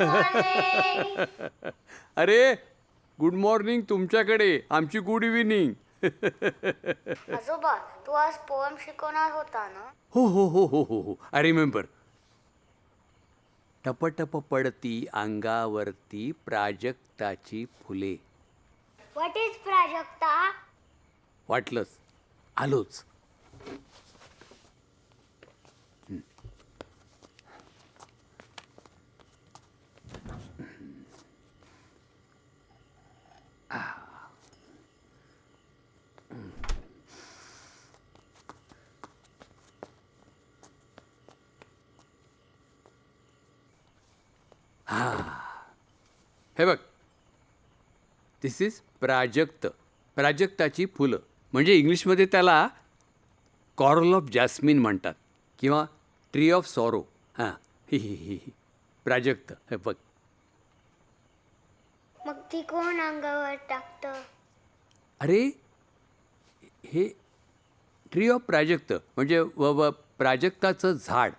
Good morning अरे good morning तुमच्याकडे. आमची गुड इव्हिनिंग आजोबा तू आज पोएम शिकवणार होता ना? हो हो हो हो हो हो. आय रिमेंबर टप टप पडती अंगावरती प्राजक्ताची फुले. What is Prajakta? वाटलंच आलोच. हे बघ. दिस इज प्राजक्त. प्राजक्ताची फुलं. म्हणजे इंग्लिशमध्ये त्याला कॉरल ऑफ जॅस्मिन म्हणतात. किंवा ट्री ऑफ सॉरो हां. ही ही ही ही. प्राजक्त. हे बघ. मग ती कोण अंगावर टाकत? अरे हे ट्री ऑफ प्राजक्त. म्हणजे व व प्राजक्ताचं झाड.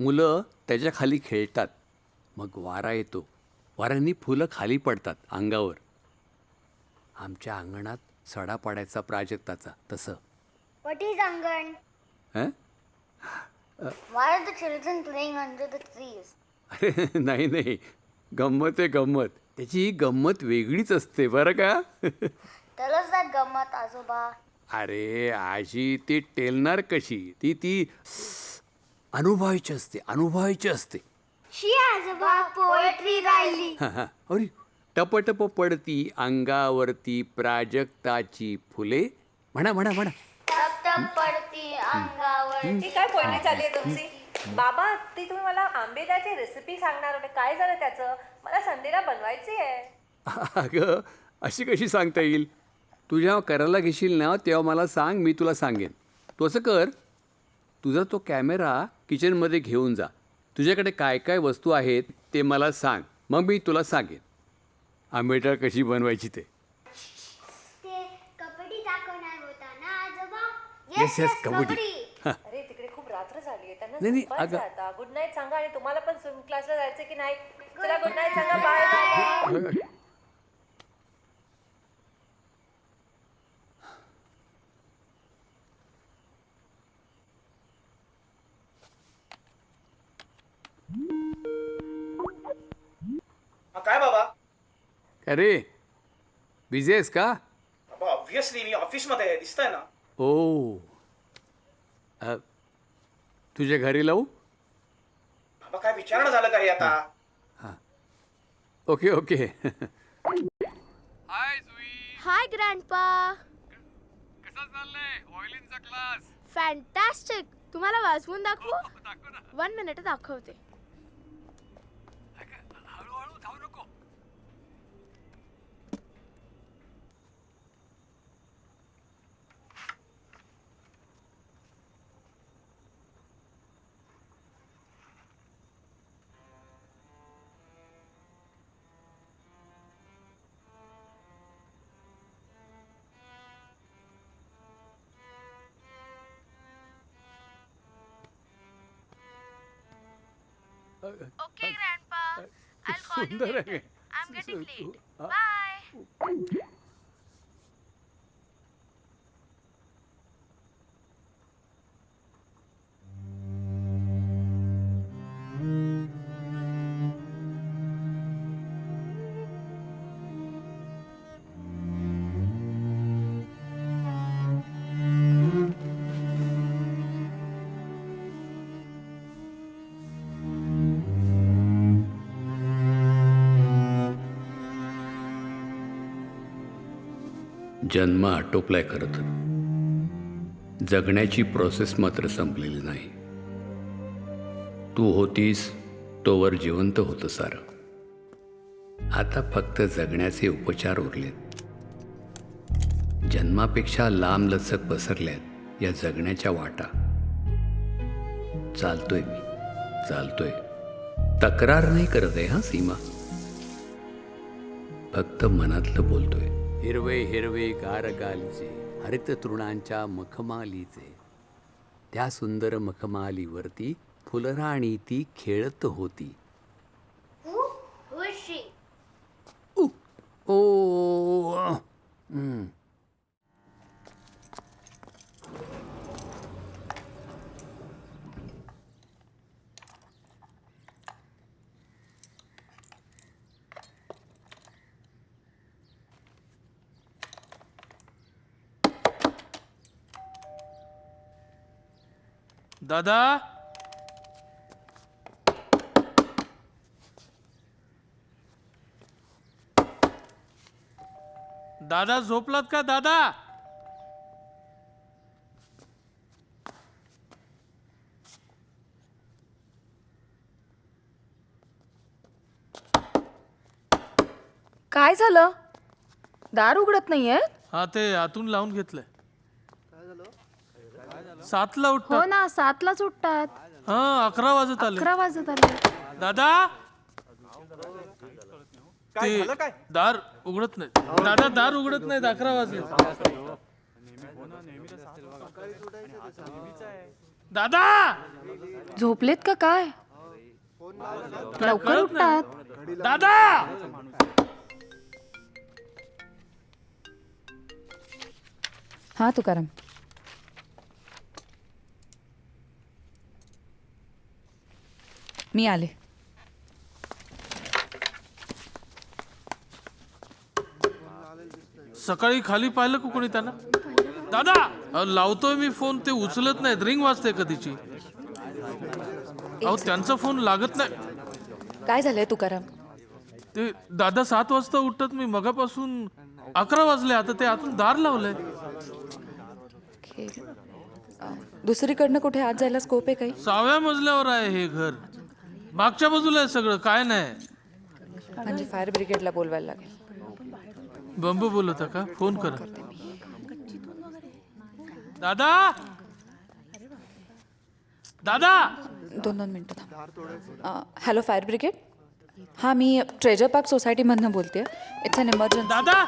मुलं त्याच्याखाली खेळतात. मग वारा येतो. वाऱ्यांनी फुलं खाली पडतात अंगावर. आमच्या अंगणात सडा पडायचा प्राजक्ताचा तसं. अंगण? हं? अरे नाही नाही. गंमत आहे गंमत. त्याची ही गंमत वेगळीच असते बरं का? That आजोबा. अरे आजी ती टेलणार कशी? ती ती अनुभवायची असते अनुभवायची असते. शी आजोबा पोएट्री राहिली. हां हां अरे टपटप पडती अंगावरती प्राजक्ताची फुले. म्हणा म्हणा म्हणा. टप टप पडती अंगावर ती काय पोळणी चालली आहे तुमची? बाबा ती तुम्ही मला आंबेदाची रेसिपी सांगणार होते. काय झालं त्याचं? मला संडेला बनवायची आहे. अगं अशी कशी सांगता येईल? तू जेव्हा करायला घेशील ना तेव्हा मला सांग मी तुला सांगेन. तू असं कर तुझा तो कॅमेरा किचनमध्ये घेऊन जा. तुझ्याकडे काय काय वस्तू आहेत ते मला सांग. मग मी तुला सांगेन. आंबेटा कशी बनवायची ते? Yes, yes, kabaddi. अरे तिकडे खूप रात्र झाली आहे. त्यांना नाही, नाही, झोपायचं अगं- आता. गुड नाईट सांगा आणि तुम्हाला पण स्विम क्लासला जायचं की नाही? चला गुड नाईट सांगा. बाय हा, काय बाबा अरे बिझी आहेस का? बाबा ऑब्व्हियसली मी ऑफिसमध्ये आहे दिसतंय ना? ओ. अ, तुझ्या घरी लावू? बाबा काय विचारणं झालं काही आता? Okay okay. Hi grandpa. कसा चाललाय? ऑइलिनचा क्लास फॅन्टॅस्टिक तुम्हाला वाजवून दाखवू? वन मिनिट दाखवते. Okay, Grandpa. Uh, uh, I'll call you later. I'm getting late. Uh, Bye. जन्म आटोपलाय खरं तर. जगण्याची प्रोसेस मात्र संपलेली नाही. तू होतीस तोवर जिवंत होतं सारं. आता फक्त जगण्याचे उपचार उरलेत. जन्मापेक्षा लांब लचक पसरल्यात या जगण्याच्या वाटा. चालतोय मी चालतोय. तक्रार नाही करत आहे हा सीमा? फक्त मनातलं बोलतोय. हिरवे हिरवे गारगालीचे हरित तृणांच्या मखमालीचे त्या सुंदर मखमालीवरती फुलराणी ती खेळत होती ओ दादा? दादा झोपलात का दादा? काय झालं? दार उघडत नाहीये हा ते आतून लावून घेतलंय. सातला हो उठतात ना सातलाच उठतात. हा अकरा वाजत आले. अकरा वाजत आले. दादा? काय ते झालं काय? दार उघडत नाही. दादा दार उघडत नाहीत अकरा वाजले. दादा! झोपलेत का काय? लवकर. उठतात. दादा! हा तुकाराम. मी आले सकाळी खाली पाहिलं का कोणी त्यांना? दादा! अहो, लावतोय मी फोन ते उचलत नाहीत. रिंग वाजते कधीची. अहो त्यांचा फोन लागत नाही. काय झालंय तुकाराम? ते दादा सात वाजता उठतात मी मगापासून अकरा वाजले. आता ते आतून दार लावलंय. अं, दुसरीकडनं कुठे आत जायला स्कोप आहे काही? सहाव्या मजल्यावर आहे हे घर. मागच्या बाजूला आहे सगळं काय नाही. म्हणजे फायर ब्रिगेडला बोलवायला लागेल. बंबू बोलवता का? फोन करा. दादा! दादा! दोन दोन मिनटं थांब. Hello fire brigade? हां मी ट्रेजर पार्क सोसायटीमधनं बोलते इट्स अन इमर्जन्सी दादा!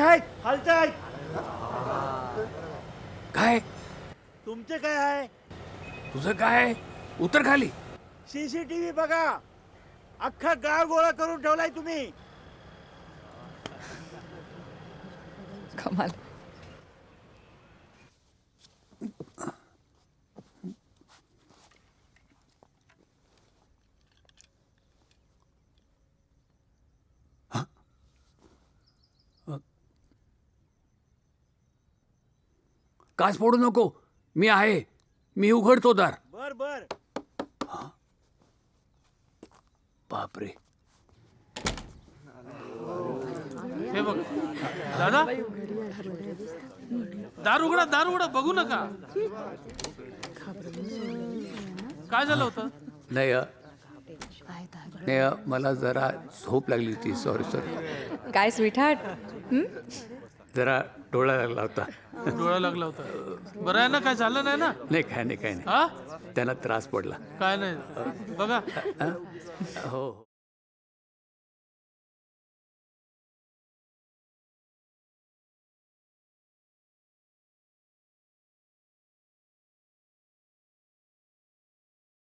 आहेत आहेत हालतायत काय? तुमचे काय आहे? तुझं काय उतर खाली. सीसीटीव्ही बघा. अख्खा गाव गोळा करून ठेवलाय तुम्ही. कमाल. काच फोडू नको. मी आहे. मी उघडतो दार. बर बर. बापरे. हे बघ. दादा? दार उघडा दार उघडा. बघू नका. काय झालं होतं? नाही अ, नाही अ, मला जरा झोप लागली होती. सॉरी सॉरी काय स्वीटहार्ट जरा डोळा लागला होता. डोळा लागला होता. बरं आहे ना काय झालं नाही ना? नाही काय नाही काय नाही. हा? त्यांना त्रास पडला. काय नाही. बघा. हो?